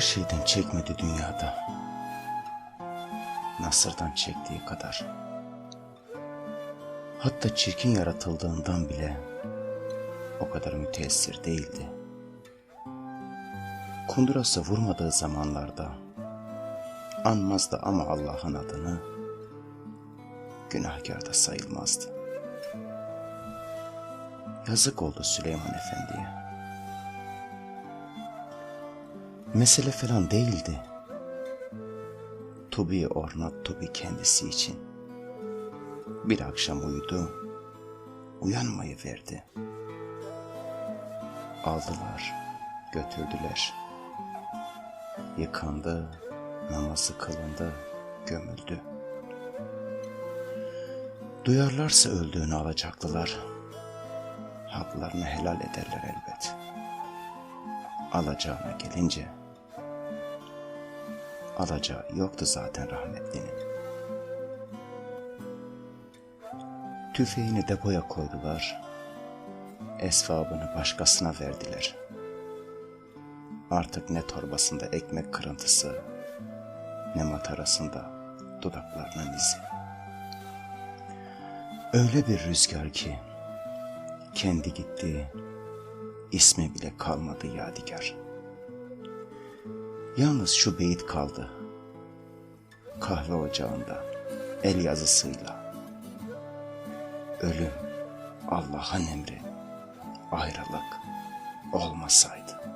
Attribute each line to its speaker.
Speaker 1: şeyden çekmedi dünyada. Nasırdan çektiği kadar. Hatta çirkin yaratıldığından bile o kadar müteessir değildi. Kundurası vurmadığı zamanlarda anmazdı ama Allah'ın adını günahkar da sayılmazdı. Yazık oldu Süleyman Efendi'ye. Mesele falan değildi. Tubi ornat Tubi kendisi için. Bir akşam uyudu, uyanmayı verdi. Aldılar, götürdüler. Yıkandı, namazı kılındı, gömüldü. Duyarlarsa öldüğünü alacaklılar. Haklarını helal ederler elbet. Alacağına gelince alacağı yoktu zaten rahmetlinin. Tüfeğini depoya koydular. Esvabını başkasına verdiler. Artık ne torbasında ekmek kırıntısı, ne matarasında dudaklarının izi. Öyle bir rüzgar ki, kendi gitti, ismi bile kalmadı yadigar. Yalnız şu beyit kaldı. Kahve ocağında, el yazısıyla. Ölüm, Allah'ın emri, ayrılık olmasaydı.